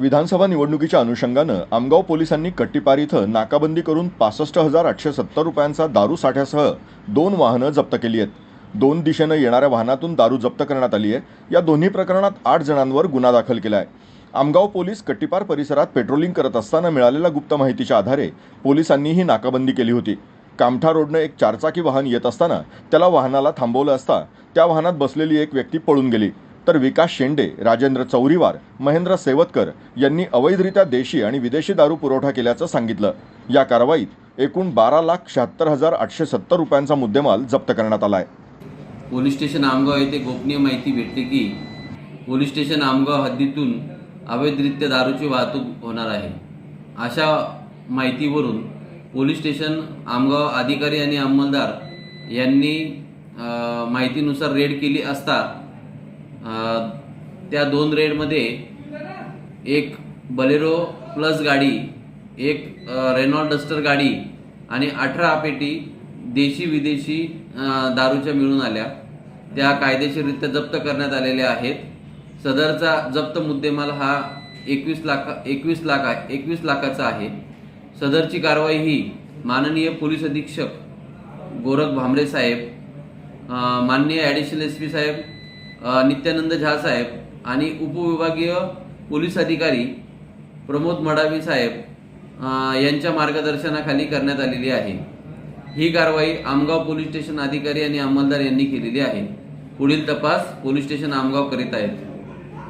विधानसभा निवडणुकीच्या अनुषंगानं आमगाव पोलिसांनी कट्टीपार इथं नाकाबंदी करून पासष्ट हजार आठशे सत्तर रुपयांचा दारू साठ्यासह दोन वाहनं जप्त केली आहेत. दोन दिशेनं येणाऱ्या वाहनातून दारू जप्त करण्यात आली आहे. या दोन्ही प्रकरणात आठ जणांवर गुन्हा दाखल केला आहे आमगाव पोलीस कट्टीपार परिसरात पेट्रोलिंग करत असताना मिळालेल्या गुप्त माहितीच्या आधारे पोलिसांनी ही नाकाबंदी केली होती. कामठा रोडनं एक चारचाकी वाहन येत असताना त्याला वाहनाला थांबवलं असता त्या वाहनात बसलेली एक व्यक्ती पळून गेली. तर विकास शेंडे राजेंद्र चौरीवार महेंद्र सेवतकर यांनी अवैधरित्या देशी आणि विदेशी दारू पुरवठा केल्याचं सांगितलं. या कारवाईत एकूण बारा लाख शहात्तर हजार आठशे सत्तर रुपयांचा मुद्देमाल जप्त करण्यात आला आहे पोलीस स्टेशन आमगाव येथे गोपनीय माहिती भेटते की पोलीस स्टेशन आमगाव हद्दीतून अवैधरित्या दारूची वाहतूक होणार आहे. अशा माहितीवरून पोलीस स्टेशन आमगाव अधिकारी आणि अंमलदार यांनी माहितीनुसार रेड केली असता त्या दोन रेडमध्ये एक बलेरो प्लस गाडी एक रेनॉल्ड डस्टर गाडी आणि अठरा पेटी देशी विदेशी दारूच्या मिळून आल्या. त्या कायदेशीररित्या जप्त करण्यात आलेल्या आहेत. सदरचा जप्त मुद्देमाल हा एकवीस लाख एकवीस लाख आहे एकवीस लाखाचा आहे. सदरची कारवाई ही माननीय पोलीस अधीक्षक गोरख भांबरे साहेब माननीय additional S P saheb Nityanand Jha saheb आणि उपविभागीय पोलीस अधिकारी प्रमोद मडावी साहेब यांच्या मार्गदर्शनाखाली करण्यात आलेली आहे. ही कारवाई आमगाव पोलीस स्टेशन अधिकारी आणि अंमलदार यांनी केलेली आहे. पुढील तपास पोलीस स्टेशन आमगाव करीत आहेत.